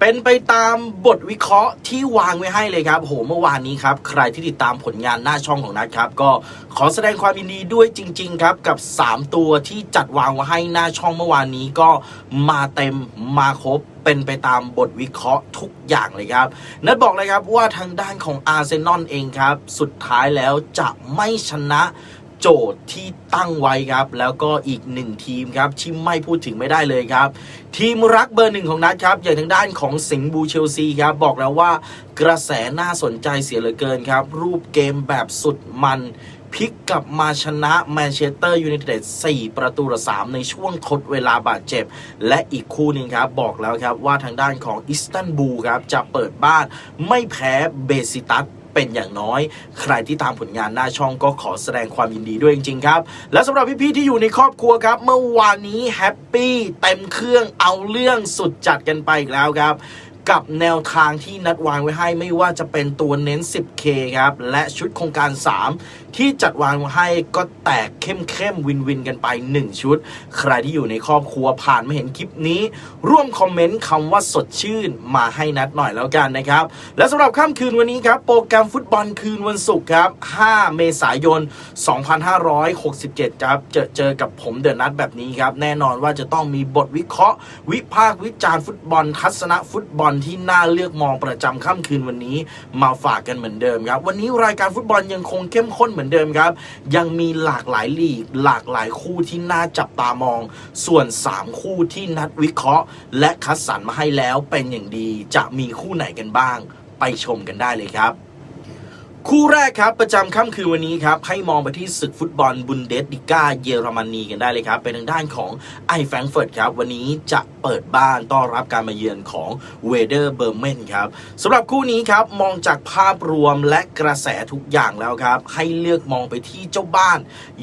เป็นไปตามบทวิเคราะห์ที่วางไว้ให้เลยครับโหเมื่อวานนี้ครับ ใครที่ติดตามผลงานหน้าช่องของนัทครับ ก็ขอแสดงความยินดีด้วยจริง ๆ ครับ กับ 3 ตัวที่จัดวางไว้ให้หน้าช่องเมื่อวานนี้ก็มาเต็มมาครบเป็นไปตามบทวิเคราะห์ทุกอย่างเลยครับ นัทบอกเลยครับว่าทางด้านของอาร์เซนอลเองครับ สุดท้ายแล้วจะไม่ชนะ โจทย์ที่ตั้งไว้ครับ แล้วก็อีกหนึ่งทีมครับที่ไม่พูดถึงไม่ได้เลยครับ ทีมรักเบอร์หนึ่งของนัดครับ อย่างทางด้านของสิงห์บูเชลซีครับ บอกแล้วว่ากระแสน่าสนใจเสียเหลือเกินครับ รูปเกมแบบสุดมันพลิกกลับมาชนะแมนเชสเตอร์ยูไนเต็ด4ประตูต่อ3ในช่วงทดเวลาบาดเจ็บ และอีกคู่หนึ่งครับ บอกแล้วครับว่าทางด้านของอิสตันบูลครับ จะเปิดบ้านไม่แพ้เบซิตัส เป็นอย่างน้อย ใครที่ตามผลงานหน้าช่องก็ขอแสดงความยินดีด้วยจริงๆครับ และสำหรับพี่ๆที่อยู่ในครอบครัวครับ เมื่อวานนี้แฮปปี้เต็มเครื่องเอาเรื่องสุดจัดกันไปอีกแล้วครับ กับแนวทางที่นัดวางไว้ให้ไม่ว่าจะเป็นตัวเน้น 10K ครับ และชุดโครงการ 3 ที่จัดวางไว้ให้ก็แตกเข้มเข้มวินวินกันไป 1 ชุด ใครที่อยู่ในครอบครัวผ่านมาเห็นคลิปนี้ ร่วมคอมเมนต์คำว่าสดชื่นมาให้นัดหน่อยแล้วกันนะครับ และสำหรับค่ำคืนวันนี้ครับ โปรแกรมฟุตบอลคืนวันศุกร์ครับ 5 เมษายน 2567 ครับเจอเจอกับผมเดอะนัดแบบนี้ครับ แน่นอนว่าจะต้องมีบทวิเคราะห์ วิพากษ์วิจารณ์ฟุตบอลทัศนะฟุตบอลที่น่าเลือกมองประจำค่ำคืนวันนี้มาฝากกันเหมือนเดิมครับวันนี้รายการฟุตบอลยังคงเข้มข้นเหมือนเดิมครับ ยังมีหลากหลายลีก หลากหลายคู่ที่น่าจับตามอง ส่วน 3 คู่ที่นัดวิเคราะห์ และคัดสรรมาให้แล้วเป็นอย่างดีจะมีคู่ไหนกันบ้าง ไปชมกันได้เลยครับ คู่แรกครับประจำค่ำคืนวันนี้ครับให้มองไปที่ศึกฟุตบอลบุนเดสลิก้าเยอรมนีกันได้เลยครับ เป็นทางด้านของไอแฟรงเฟิร์ตครับ วันนี้จะเปิดบ้านต้อนรับการมาเยือนของเวเดอร์เบอร์เมนครับสำหรับคู่นี้ครับมองจากภาพรวมและกระแสทุกอย่างแล้วครับ ให้เลือกมองไปที่เจ้าบ้าน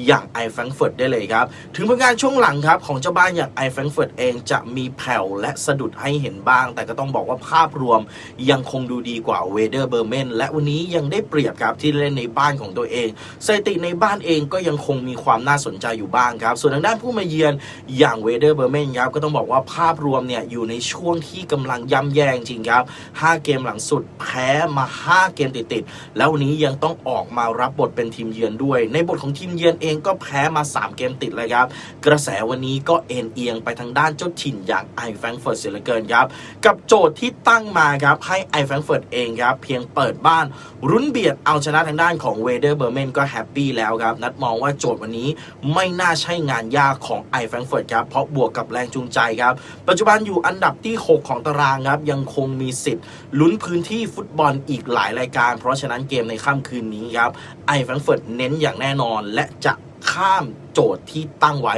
อย่างไอแฟรงเฟิร์ตได้เลยครับ ถึงผลงานช่วงหลังครับของเจ้าบ้านอย่างไอแฟรงเฟิร์ตเองจะมีแผ่วและสะดุดให้เห็นบ้าง แต่ก็ต้องบอกว่าภาพรวมยังคงดูดีกว่าเวเดอร์เบอร์เมนและวันนี้ยังได้เปรียบครับที่เล่นในบ้านของตัวเองสถิติในบ้านเองก็ยังคงมีความน่าสนใจอยู่บ้างครับ ส่วนทางด้านผู้มาเยือนอย่างเวเดอร์เบอร์เมนครับก็ต้องบอกว่าภาพรวมเนี่ยอยู่ในช่วงที่กำลังย่ำแย่จริงครับ 5 เกมหลังสุดแพ้มา 5 เกมติดๆแล้ววันนี้ยังต้องออกมารับบทเป็นทีมเยือนด้วย ในบทของทีมเยือนเองก็แพ้มา 3 เกมติดเลยครับกระแสวันนี้ก็เอ็นเอียงไปทางด้านเจ้าถิ่นอย่างไอแฟรงเฟิร์ตเสียเหลือเกินครับกับโจทย์ที่ตั้งมาครับให้ไอแฟรงเฟิร์ตเองครับเพียงเปิดบ้านรุนเบียดเอาชนะทางด้านของเวเดอร์เบอร์เมนก็แฮปปี้แล้วครับ นัดมองว่าโจทย์วันนี้ไม่น่าใช่งานยากของไอแฟรงเฟิร์ตครับ เพราะบวกกับแรงจูงใจครับ ปัจจุบันอยู่อันดับที่ 6 ของตารางครับ ยังคงมีสิทธิ์ลุ้นพื้นที่ฟุตบอลอีกหลายรายการ เพราะฉะนั้นเกมในค่ำคืนนี้ครับไอแฟรงเฟิร์ตเน้นอย่างแน่นอนและจะข้ามโจทย์ที่ตั้งไว้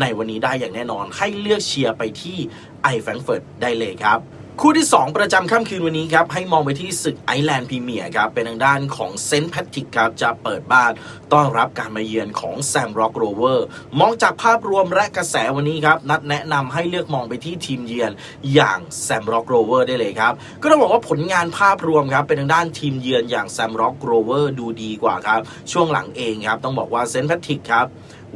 ในวันนี้ได้อย่างแน่นอน ให้เลือกเชียร์ไปที่ไอแฟรงเฟิร์ตได้เลยครับ คู่ที่ 2 ประจำค่ำคืนวันนี้ครับ ให้มองไปที่ศึกไอร์แลนด์พรีเมียร์ครับ เป็นทางด้านของเซนต์แพทริกครับ จะเปิดบ้านต้อนรับการมาเยือนของแซมร็อกโรเวอร์มองจากภาพรวมและกระแสวันนี้ครับ นัดแนะนำให้เลือกมองไปที่ทีมเยือนอย่างแซมร็อกโรเวอร์ได้เลยครับ ก็ต้องบอกว่าผลงานภาพรวมครับ เป็นทางด้านทีมเยือนอย่างแซมร็อกโรเวอร์ดูดีกว่าครับ ช่วงหลังเองครับ ต้องบอกว่าเซนต์แพทริกครับ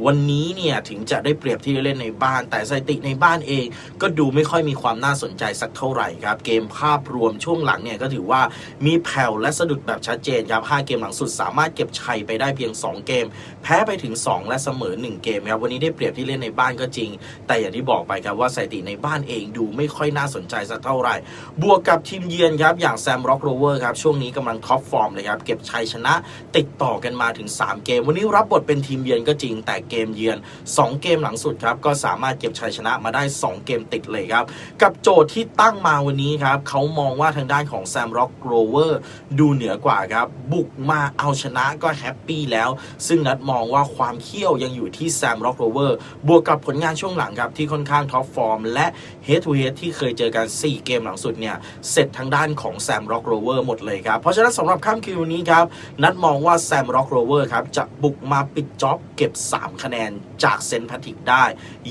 วันนี้เนี่ยถึงจะได้เปรียบที่เล่นในบ้าน แต่สถิติในบ้านเอง ก็ดูไม่ค่อยมีความน่าสนใจสักเท่าไหร่ครับ เกมภาพรวมช่วงหลังเนี่ยก็ถือว่ามีแผ่วและสะดุดแบบชัดเจนครับ5เกมหลังสุดสามารถเก็บชัยไปได้เพียง 2 เกม แพ้ไปถึง 2 และเสมอ 1 เกมครับวันนี้ได้เปรียบที่เล่นในบ้านก็จริง แต่อย่างที่บอกไปครับว่าสถิติในบ้านเองดูไม่ค่อยน่าสนใจสักเท่าไหร่ บวกกับทีมเยือนครับอย่างแซมร็อกโรเวอร์ครับช่วงนี้กำลังท็อปฟอร์มเลยครับเก็บชัยชนะติดต่อกันมาถึง 3 เกม วันนี้รับบทเป็นทีมเยือนก็จริงแต่เกมเยือน 2 เกมหลังสุดครับก็สามารถเก็บชัยชนะมาได้ 2 เกมติดเลยครับ กับโจทย์ที่ตั้งมาวันนี้ครับเขามองว่าทางด้านของแซมร็อกโรเวอร์ดูเหนือกว่าครับ บุกมาเอาชนะก็แฮปปี้แล้ว ซึ่งนัดมองว่าความเขี้ยวยังอยู่ที่แซมร็อกโรเวอร์บวกกับผลงานช่วงหลังครับที่ค่อนข้างท็อปฟอร์มและเฮดทูเฮดที่เคยเจอกัน 4 เกมหลังสุดเนี่ยเสร็จทางด้านของแซมร็อกโรเวอร์หมดเลยครับ เพราะฉะนั้นสำหรับค่ำคืนวันนี้ครับ นัดมองว่าแซมร็อกโรเวอร์ครับจะบุกมาปิดจ็อบเก็บ 3 3 คะแนนจากเซนต์แพทริกได้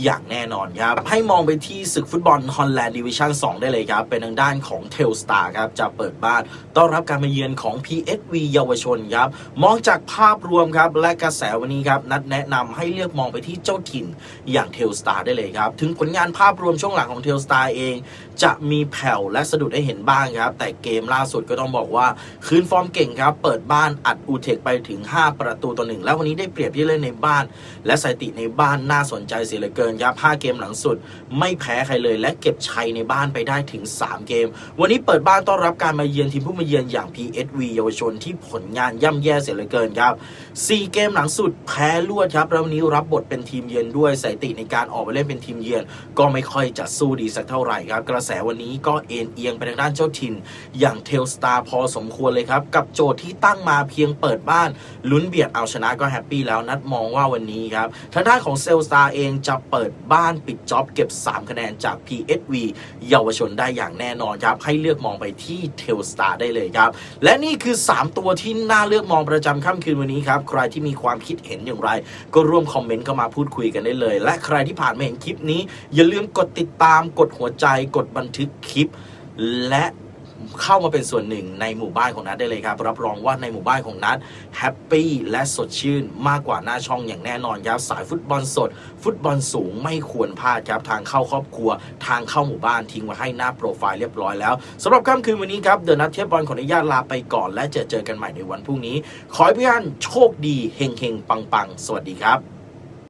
อย่างแน่นอนครับ ให้มองไปที่ศึกฟุตบอลฮอลแลนด์ดิวิชั่น 2 ได้เลยครับ เป็นทางด้านของเทลสตาร์ครับ จะเปิดบ้านต้อนรับการมาเยือนของ PSV เยาวชนครับ มองจากภาพรวมครับ และกระแสวันนี้ครับ นัดแนะนำให้เลือกมองไปที่เจ้าถิ่นอย่างเทลสตาร์ได้เลยครับ ถึงผลงานภาพรวมช่วงหลังของเทลสตาร์เอง จะมีแผ่วและสะดุดให้เห็นบ้างครับ แต่เกมล่าสุดก็ต้องบอกว่าคืนฟอร์มเก่งครับ เปิดบ้านอัดอูเทคไปถึง 5 ประตูต่อหนึ่งแล้ววันนี้ได้เปรียบที่เล่นในบ้านและสถิติในบ้านน่าสนใจเสียเหลือเกินครับ5เกมหลังสุด ไม่แพ้ใครเลย และเก็บชัยในบ้านไปได้ถึง 3 เกม วันนี้เปิดบ้านต้อนรับการมาเยือนทีมผู้มาเยือนอย่าง PSV เยาวชนที่ผลงานย่ำแย่เสียเหลือเกินครับ 4 เกมหลังสุดแพ้รวดครับแล้ววันนี้รับบทเป็นทีมเยือนด้วยสถิติในการออกไปเล่นเป็นทีมเยือน ก็ไม่ค่อยจะสู้ดีสักเท่าไหร่ครับ กระแสวันนี้ก็เอ็นเอียงไปทางด้านเจ้าถิ่น อย่างเทลสตาร์พอสมควรเลยครับกับโจทย์ที่ตั้งมาเพียงเปิดบ้านลุ้นเบียดเอาชนะก็แฮปปี้แล้วนัดมองว่าวันนี้ครับทางด้านของเซลสตาเองจะเปิดบ้านปิดจ็อบเก็บ 3 คะแนนจาก PSV เยาวชนได้อย่างแน่นอนครับ ให้เลือกมองไปที่เทลสตาร์ได้เลยครับ และนี่คือ 3 ตัวที่น่าเลือกมองประจำค่ำคืนวันนี้ครับ ใครที่มีความคิดเห็นอย่างไร ก็ร่วมคอมเมนต์เข้ามาพูดคุยกันได้เลย และใครที่ผ่านมาเห็นคลิปนี้ อย่าลืมกดติดตามกดหัวใจกดบันทึกคลิป และ เข้ามาเป็นส่วนหนึ่งในหมู่บ้านของนัทได้เลยครับ รับรองว่าในหมู่บ้านของนัทแฮปปี้และสดชื่นมากกว่าหน้าช่องอย่างแน่นอนครับ สายฟุตบอลสด ฟุตบอลสูงไม่ควรพลาดครับ ทางเข้าครอบครัว ทางเข้าหมู่บ้านทิ้งไว้ให้หน้าโปรไฟล์เรียบร้อยแล้วสำหรับค่ำคืนวันนี้ครับเดอะนัทเทปบอลขออนุญาตลาไปก่อน และเจอเจอกันใหม่ในวันพรุ่งนี้ ขอให้พี่อันโชคดีเฮงเฮงปังปังสวัสดีครับ